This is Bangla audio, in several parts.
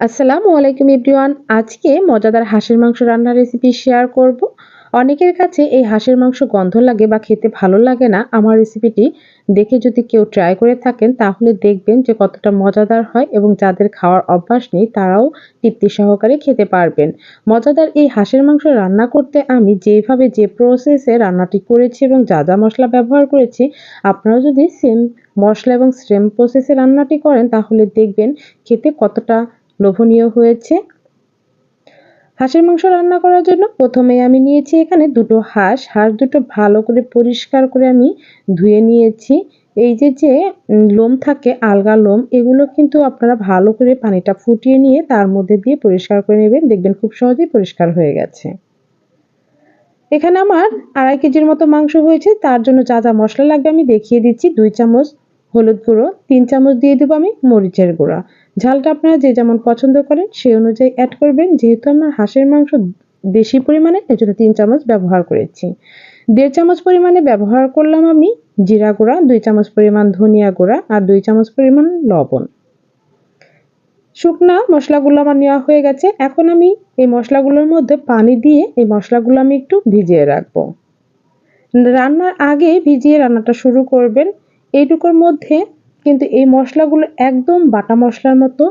আসসালামু আলাইকুম এভরিওয়ান। আজকে মজাদার হাঁসের মাংস রান্নার রেসিপি শেয়ার করব। অনেকের কাছে এই হাঁসের মাংস গন্ধ লাগে বা খেতে ভালো লাগে না আমার রেসিপিটি দেখে যদি কেউ ট্রাই করে থাকেন তাহলে দেখবেন যে কতটা মজাদার হয় এবং যাদের খাওয়ার অভ্যাস নেই তারাও তৃপ্তি সহকারে খেতে পারবেন। মজাদার এই হাঁসের মাংস রান্না করতে আমি যেভাবে যে প্রসেসে রান্নাটি করেছি এবং যা যা মশলা ব্যবহার করেছি আপনারা যদি সেম মশলা এবং সেম প্রসেসে রান্নাটি করেন তাহলে দেখবেন খেতে কতটা লোভনীয় হয়েছে। হাঁসের মাংস রান্না করার জন্য প্রথমে আমি নিয়েছি এখানে দুটো হাঁস। হাঁস দুটো ভালো করে পরিষ্কার করে আমি ধুয়ে নিয়েছি। এই যে যে লোম থাকে, আলগা লোম, এগুলো কিন্তু আপনারা ভালো করে পানিটা ফুটিয়ে নিয়ে তার মধ্যে দিয়ে পরিষ্কার করে নেবেন। দেখবেন খুব সহজেই পরিষ্কার হয়ে গেছে। এখানে আমার আড়াই কেজির মতো মাংস হয়েছে। তার জন্য যা যা মশলা লাগবে আমি দেখিয়ে দিচ্ছি। দুই চামচ হলুদ গুঁড়ো, তিন চামচ দিয়ে দেবো আমি মরিচের গুঁড়া। ঝালটা আপনারা যে যেমন পছন্দ করেন, সেই অনুযায়ী অ্যাড করবেন। যেহেতু আমার হাঁসের মাংস বেশি পরিমাণে এজন্য তিন চামচ ব্যবহার করেছি। দেড় চামচ পরিমাণে ব্যবহার করলাম আমি জিরা গুঁড়া, দুই চামচ পরিমাণ ধনিয়া গুঁড়া আর দুই চামচ পরিমাণ লবণ। শুকনা মশলাগুলো আমার নেওয়া হয়ে গেছে। এখন আমি এই মশলাগুলোর মধ্যে পানি দিয়ে এই মশলাগুলো আমি একটু ভিজিয়ে রাখব। রান্নার আগে ভিজিয়ে রান্নাটা শুরু করবেন। এইটুকুর মধ্যে কিন্তু এই মশলাগুলো একদম বাটা মশলার মতো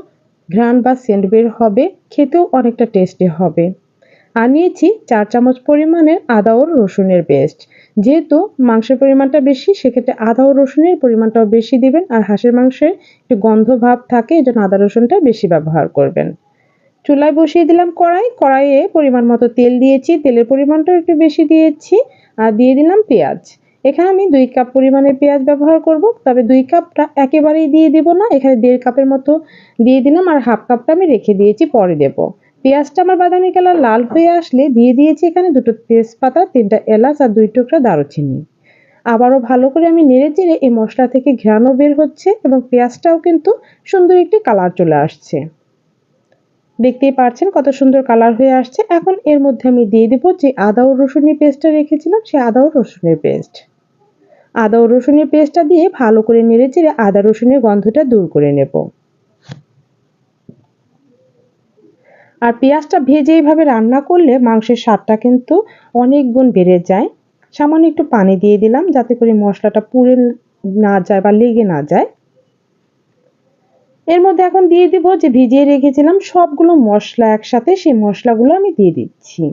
ঘ্রাণ বা সেন্ট বের হবে, খেতেও অনেকটা টেস্টি হবে। আর নিয়েছি চার চামচ পরিমাণের আদা ও রসুনের পেস্ট। যেহেতু মাংসের পরিমাণটা বেশি, সেক্ষেত্রে আদা ও রসুনের পরিমাণটাও বেশি দিবেন। আর হাঁসের মাংসের একটু গন্ধ ভাব থাকে এই জন্য আদা রসুনটা বেশি ব্যবহার করবেন। চুলায় বসিয়ে দিলাম কড়াই। কড়াইয়ে পরিমাণ মতো তেল দিয়েছি। তেলের পরিমাণটাও একটু বেশি দিয়েছি। আর দিয়ে দিলাম পেঁয়াজ। এখানে আমি দুই কাপ পরিমাণে পেঁয়াজ ব্যবহার করব, তবে দুই কাপটা একেবারেই দিয়ে দিব না। এখানে দেড় কাপের মতো দিয়ে দিলাম আর হাফ কাপটা আমি রেখে দিয়েছি, পরে দেব। পেঁয়াজটা আমার বাদামি কালার লাল হয়ে আসলে দিয়ে দিয়েছি এখানে দুটো তেজপাতা, তিনটা এলাচ আর দুই টুকরা দারুচিনি। আবারও ভালো করে আমি নেড়ে চেড়ে এই মশলা থেকে ঘ্রাণও বের হচ্ছে এবং পেঁয়াজটাও কিন্তু সুন্দর একটি কালার চলে আসছে। দেখতেই পাচ্ছেন কত সুন্দর কালার হয়ে আসছে। এখন এর মধ্যে আমি দিয়ে দেবো যে আদা ও রসুনের পেস্টটা রেখেছিলাম সেই আদা ও রসুনের পেস্ট। আদা ও রসুনের পেস্টটা দিয়ে ভালো করে নেড়ে চেড়ে আদা রসুনের গন্ধটা দূর করে নেব। আর পেঁয়াজটা ভেজে এইভাবে রান্না করলে মাংসের স্বাদটা কিন্তু অনেক গুণ বেড়ে যায়। সামান্য একটু পানি দিয়ে দিলাম যাতে করে মশলাটা পুড়ে না যায় বা লেগে না যায়। এর মধ্যে এখন দিয়ে দিব যে ভিজিয়ে রেখেছিলাম সবগুলো মশলা একসাথে, সেই মশলাগুলো আমি দিয়ে দিচ্ছি।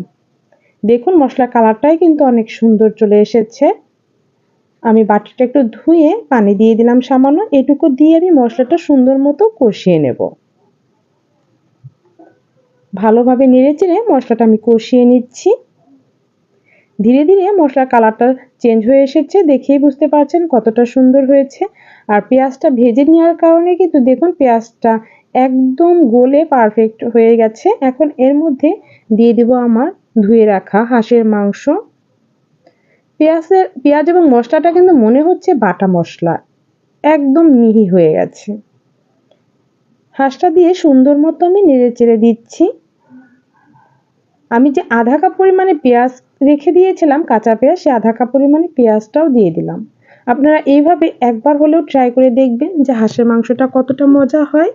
দেখুন মশলা কালারটাই কিন্তু অনেক সুন্দর চলে এসেছে। আমি বাটিটা একটু ধুয়ে পানি দিয়ে দিলাম সামান্য। এটুকু দিয়ে আমি মশলাটা সুন্দর মতো কষিয়ে নেব। ভালোভাবে নেড়ে চেড়ে মশলাটা আমি কষিয়ে নিচ্ছি। ধীরে ধীরে মশলার কালারটা চেঞ্জ হয়ে এসেছে, দেখেই বুঝতে পারছেন কতটা সুন্দর হয়েছে। আর পেঁয়াজটা ভেজে নেওয়ার কারণে কিন্তু দেখুন পেঁয়াজটা একদম গোলে পারফেক্ট হয়ে গেছে। এখন এর মধ্যে দিয়ে দিব আমার ধুয়ে রাখা হাঁসের মাংস। পেঁয়াজের, পেঁয়াজ এবং মশলাটা কিন্তু মনে হচ্ছে বাটা মশলা। একদম মিহি হয়ে গেছে। হাঁসটা দিয়ে সুন্দর মতো আমি নেড়ে চেড়ে দিচ্ছি। আমি যে আধা কাপ পরিমাণে পেঁয়াজ রেখে দিয়েছিলাম, কাঁচা পেঁয়াজ, সে আধা কাপ পরিমাণে পেঁয়াজটাও দিয়ে দিলাম। আপনারা এইভাবে একবার হলেও ট্রাই করে দেখবেন যে হাঁসের মাংসটা কতটা মজা হয়।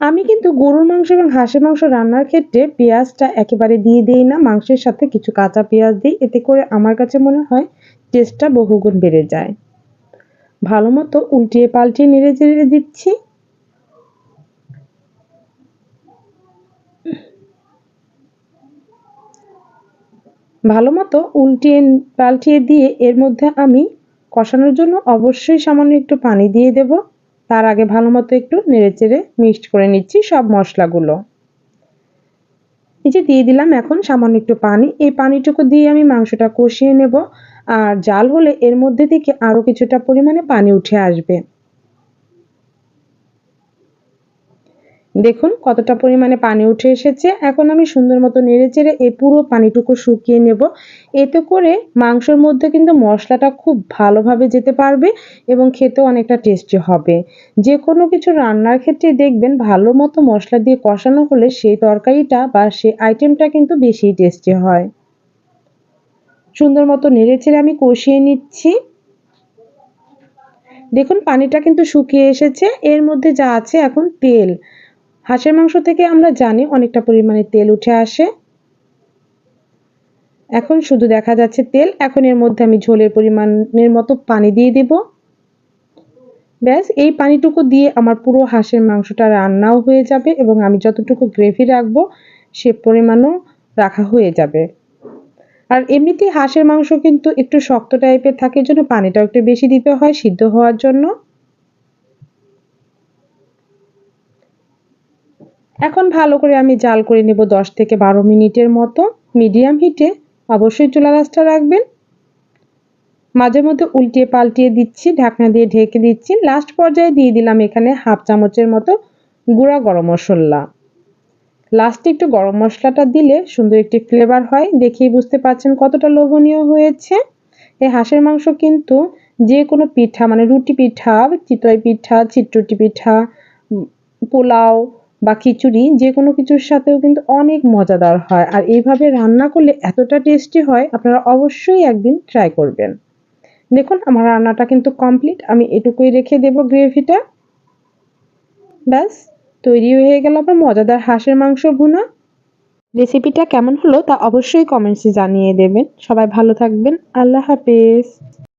আমি কিন্তু গরুর মাংস এবং হাঁসের মাংস রান্নার ক্ষেত্রে পেঁয়াজটা একেবারে দিয়ে দিই না, মাংসের সাথে কিছু কাঁচা পেঁয়াজ দিই, এতে করে আমার কাছে মনে হয় টেস্টটা বহুগুণ বেড়ে যায়। ভালো মতো উল্টিয়ে পাল্টিয়ে নেড়ে চেড়ে দিচ্ছি। ভালো মতো উল্টিয়ে পাল্টিয়ে দিয়ে এর মধ্যে আমি কষানোর জন্য অবশ্যই সামান্য একটু পানি দিয়ে দেব। তার আগে ভালো মতো একটু নেড়ে চেড়ে মিক্সড করে নিচ্ছি সব মশলাগুলো। এই যে দিয়ে দিলাম এখন সামান্য একটু পানি। এই পানিটুকু দিয়ে আমি মাংসটা কষিয়ে নেব। আর জাল হলে এর মধ্যে থেকে আরও কিছুটা পরিমাণে পানি উঠে আসবে। দেখুন কতটা পরিমাণে পানি উঠে এসেছে। এখন আমি সুন্দর মতো নেড়ে চেড়ে এই পুরো পানিটুকু শুকিয়ে নেব। এতে করে মাংসর মধ্যে কিন্তু মশলাটা খুব ভালোভাবে যেতে পারবে এবং খেতে অনেকটা টেস্টি হবে। যে কোনো কিছু রান্নার ক্ষেত্রে দেখবেন ভালো মতো মশলা দিয়ে কষানো হলে সেই তরকারিটা বা সেই আইটেমটা কিন্তু বেশি টেস্টি হয়। সুন্দর মতো নেড়ে চেড়ে আমি কষিয়ে নিচ্ছি। দেখুন পানিটা কিন্তু শুকিয়ে এসেছে। এর মধ্যে যা আছে এখন তেল। হাঁসের মাংস থেকে আমরা জানি অনেকটা পরিমাণে তেল উঠে আসে। এখন শুধু দেখা যাচ্ছে তেল, এখন এর মধ্যে আমি ঝোলের পরিমাণের মতো পানি দিয়ে দেব। ব্যাস, এই পানিটুকু দিয়ে আমার পুরো হাঁসের মাংসটা রান্নাও হয়ে যাবে এবং আমি যতটুকু গ্রেভি রাখব, সে পরিমাণও রাখা হয়ে যাবে। আর এমনিতেই হাঁসের মাংস কিন্তু একটু শক্ত টাইপের থাকে জন্য পানিটাও একটু বেশি দিতে হয় সিদ্ধ হওয়ার জন্য। এখন ভালো করে আমি জাল করে নেব দশ থেকে বারো মিনিটের মতো মিডিয়াম হিটে। অবশ্যই চুলা গাছটা রাখবেন। মাঝে মধ্যে উল্টিয়ে পাল্টিয়ে দিচ্ছি, ঢাকনা দিয়ে ঢেকে দিচ্ছি। লাস্ট পর্যায়ে দিয়ে দিলাম এখানে হাফ চামচের মতো গুঁড়া গরম মশলা। লাস্টে একটু গরম মশলাটা দিলে সুন্দর একটি ফ্লেভার হয়। দেখেই বুঝতে পারছেন কতটা লোভনীয় হয়েছে। এই হাঁসের মাংস কিন্তু যে কোনো পিঠা মানে রুটি পিঠা, চিতই পিঠা চিট্রুটি পিঠা পোলাও বা খিচুড়ি যে কোনো কিছুর সাথেও কিন্তু অনেক মজাদার হয়। আর এইভাবে রান্না করলে এতটা টেস্টি হয়, আপনারা অবশ্যই একদিন ট্রাই করবেন। দেখুন, আমার রান্নাটা কিন্তু কমপ্লিট আমি এটুকুই রেখে দেব গ্রেভিটা ব্যাস, তৈরি হয়ে গেল আপনার মজাদার হাঁসের মাংস ভুনা। রেসিপিটা কেমন হলো তা অবশ্যই কমেন্টসে জানিয়ে দেবেন। সবাই ভালো থাকবেন। আল্লাহ হাফেজ।